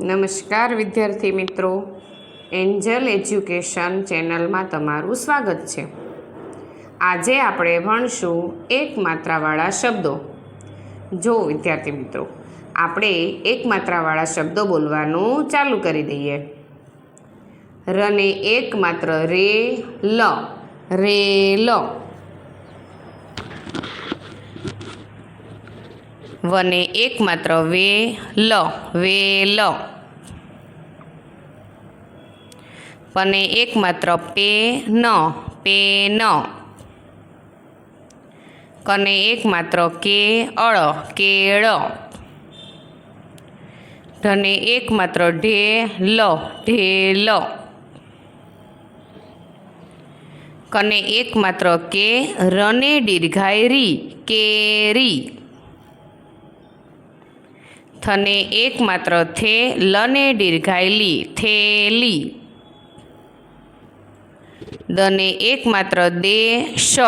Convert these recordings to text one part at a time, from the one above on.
નમસ્કાર વિદ્યાર્થી મિત્રો. એન્જલ એજ્યુકેશન ચેનલમાં તમારું સ્વાગત છે. આજે આપણે ભણશું એક માત્રાવાળા શબ્દો. જો વિદ્યાર્થી મિત્રો, આપણે એક માત્રાવાળા શબ્દો બોલવાનું ચાલુ કરી દઈએ. રને એક માત્ર રે લ. રે લ. વને એકમાત્ર વે લ વે લ પને એક માત્ર પે ન પે ન કને એક માત્ર કે અળ કેળ. ધને એક માત્ર ઢે લ ઢેલ. કને એક માત્ર કે રને દીર્ઘાય રી કેરી. થને એકમાત્ર થે લને દીર્ઘાયલી, થેલી. દને એકમાત્ર દે શ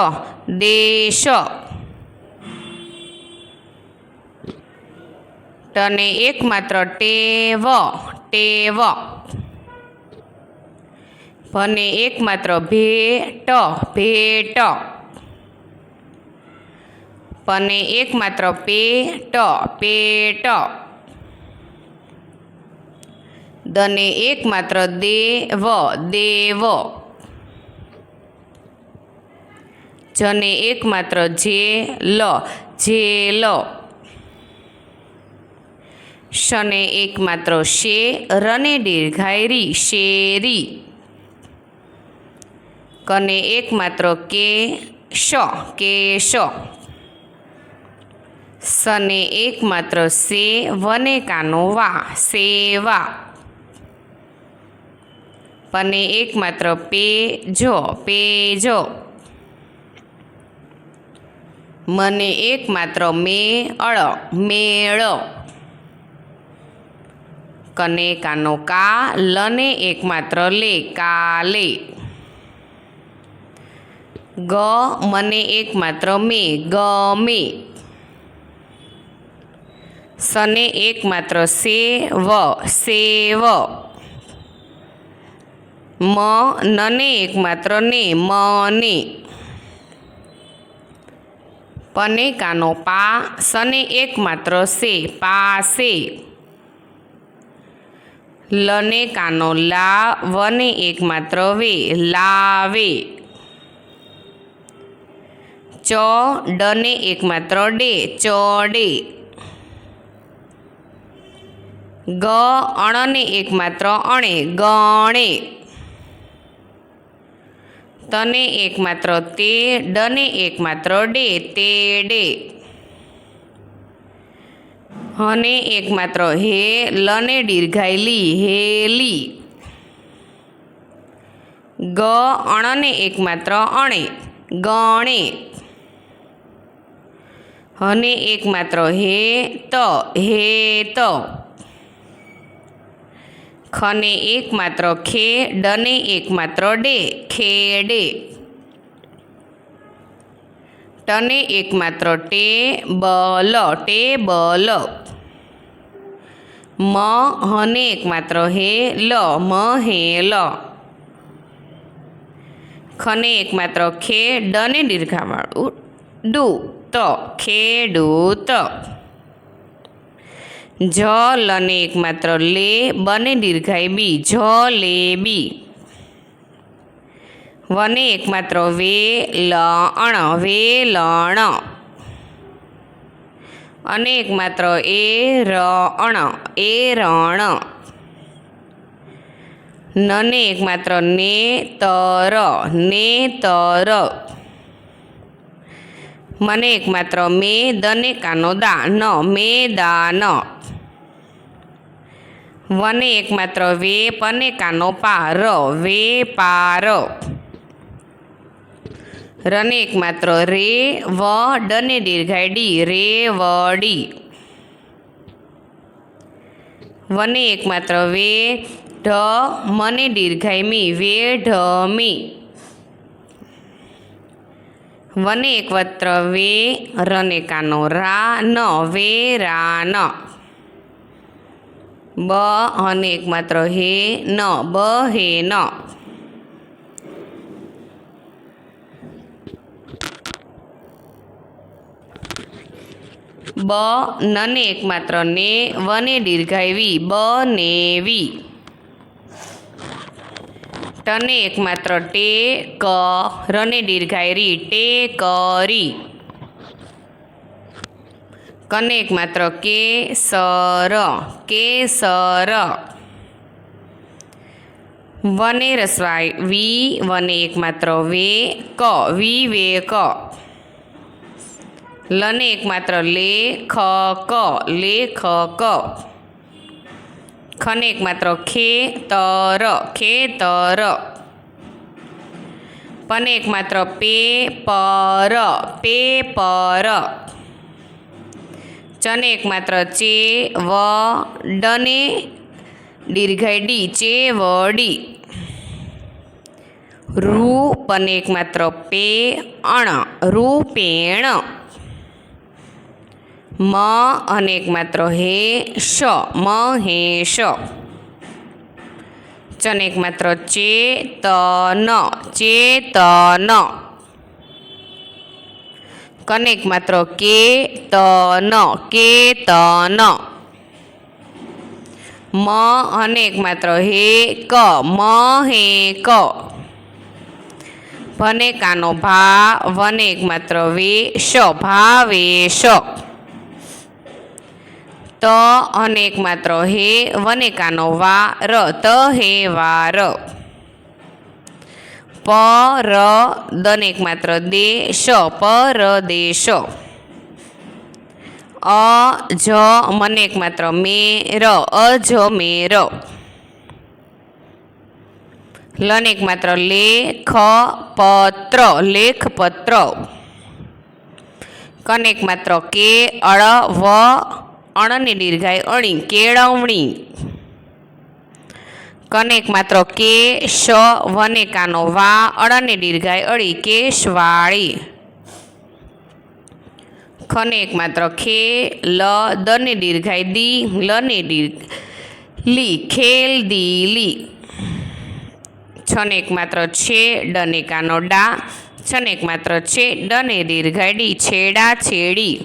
દેશ ટને એકમાત્ર ટેવ ટેવ ભને એકમાત્ર ભેટ ભેટ પને એકમાત્ર પેટ પેટ દને એકમાત્ર દેવ દેવ. જને એકમાત્ર જે લ જે લ શને એકમાત્ર શે રને દીર્ઘાયરી શેરી. કને એકમાત્ર કે શ કે શ સને એકમાત્ર સે વને કાનો વા, સેવા. પને એકમાત્ર પે જો પેજો. મને એકમાત્ર મેળ કને કાનો કા લને એકમાત્ર લે, કાલે. ગ, મને એકમાત્ર મે, ગમે. સને એકમાત્ર સે વ સેવ. મ નને એકમાત્ર ને, મ, ને. પને કાનો, પા સને એક માત્ર સે પાસે લને કાનો, લા વને એકમાત્ર વે, લાવે. ચ ડને એકમાત્ર ડે, ચડે. ગ અણને એકમાત્ર અણે, ગણે. તને એકમાત્ર તે, ડને એકમાત્ર ડે, તે ડે. હને એકમાત્ર હે, લને દીર્ઘાયલી હેલી ગ, અણને એકમાત્ર અણે, ગણે. હને એકમાત્ર હે, ત હે ત. ખને એક માત્ર ખે, ડને એક માત્ર ડે. ખેડે ટને એક માત્ર ટે બલ ટેબલ મ હને એક માત્ર હે, લ મ હે લ. ખને એક માત્ર ખે, ડને દીર્ઘાવાળું ડુ ત ખેડૂત જ લને એક માત્ર લે બને દીર્ઘાય બી જ લે બી. વને એક માત્ર વે લ અણ વે લણ અને એક માત્ર એ ર અણ એ રણ નને એક માત્ર ને તર ને તર મને એક માત્ર મે દને કાનો દા ન મે દા ન વને એકમાત્ર વે પને કાનો પાર. વે પાર. રને એક માત્ર રે, વ ડને દીર્ઘાય ડી. રે વડી વને એકમાત્ર વે, ઢ મને દીર્ઘાય મી. વે, ઢ, મી. વને એકમાત્ર વે, રને કાનો રા, ન. વે, રા, ન. બ અને એકમાત્ર હે ન, બ હે ન. બ નને એકમાત્ર ને, વને દીર્ઘાયવી, બ ને વી ટને એકમાત્ર ટે, ક, રને દીર્ઘાયરી, ટે, કરી. કને એક માત્ર કે સર કે સર વને રસવાય, વી, વને એક માત્ર વે ક વી વે ક લને એક માત્ર લે ખ ક લે ખ ક ખને એક માત્ર ખે તર ખે તર પને એક માત્ર પે પર પે પર ચને એકમાત્ર ચે, વ ડને દીર્ઘય ડી. ચે વડી રૂ પને એક માત્ર પે, અણ. રૂપેણ. મ અને એકમાત્ર હે, શ. મ, હે, શ. ચને એકમાત્ર ચે ત ન ચે ત ન કનેક માત્ર કે ત ન, કે ત ન. મ અને માત્ર હે ક, મ હે ક. ભને કાનો ભા વને માત્ર વે શ ભા વે શ ત અને માત્ર હે વને કાનો વા ર ત હે વા ર પ ર દન એકમાત્ર દે શ પ ર દે શ અ જ મને એકમાત્ર મે ર અ જ મે ર લન એકમાત્ર માત્ર લે પત્ર લેખ પત્ર કનેક માત્ર કે અળ વ અણની દીર્ઘાય અણી, કેળવણી. કનેક માત્ર કે શ વને કાનો વા, અળને દીર્ઘાય અળી કેશવાળી. ખને એક માત્ર ખે લ દને દીર્ઘાય દી, લને દીર્ઘ, લી, ખેલ દી, લી. છને એક માત્ર છે ડને કાનો ડા છને એક માત્ર છે ડને દીર્ઘાય ડી, છેડા છેડી.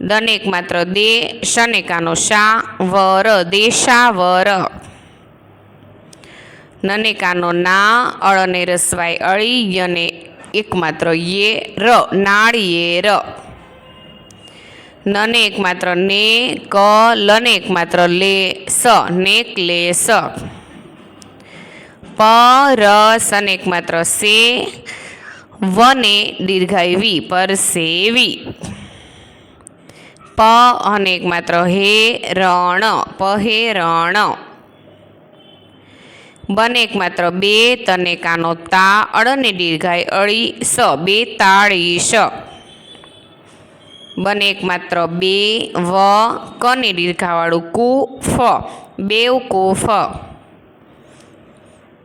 દને એક માત્ર દે શને કાનો શા, વર દેશા વર નને કાનો ના, અળને રસવાય અળી, યને એક માત્ર યે ર. નાળિયેર નને એકમાત્ર ને, ક, લને એક માત્ર લે, સ. નેકલેસ પ, ર, સને એકમાત્ર સે, વને દીર્ઘાય વી પર સેવી પ અને એકમાત્ર હે, રણ પહે રણ. બને એક માત્ર બે તને કાનો તા અડને દીર્ઘાય અળી સ, બે તાળી સ. બને એક માત્ર બે, વ, કને દીર્ઘાવાળું કુ, ફ બેવ કુ, ફ.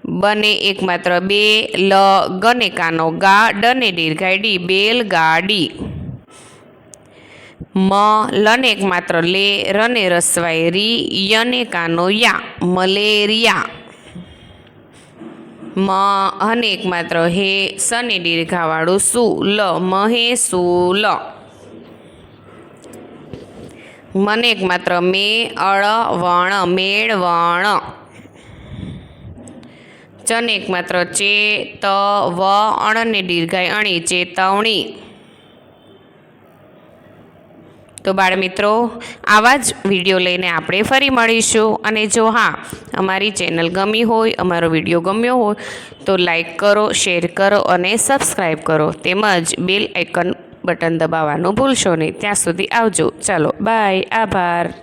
બને એક માત્ર બે, લ, ગને કાનો ગા, ડને દીર્ઘાય ડી, બેલ ગાડી મ લને એક માત્ર લે, રને રસવાય રી, યને કાનો યા મલેરિયા મ અને એક માત્ર હે સને દીર્ઘાવાળું સુ, લ મહે સુ, લ. મને એક માત્ર મે, અળ, વણ, મેળ, વણ. ચને એક માત્ર ચે, ત, વ, અણને દીર્ઘાય અણી, ચેતવણી. તો બાળમિત્રો આવા જ વીડિયો લઈને આપણે ફરી મળીશું. અને જો હા, અમારી ચેનલ ગમી હોય, અમારો વીડિયો ગમ્યો હોય, તો લાઈક કરો, શેર કરો અને સબસ્ક્રાઈબ કરો. તેમજ બેલ આઇકન બટન દબાવવાનું ભૂલશો નહીં. ત્યાં સુધી આવજો. ચાલો, બાય. આભાર.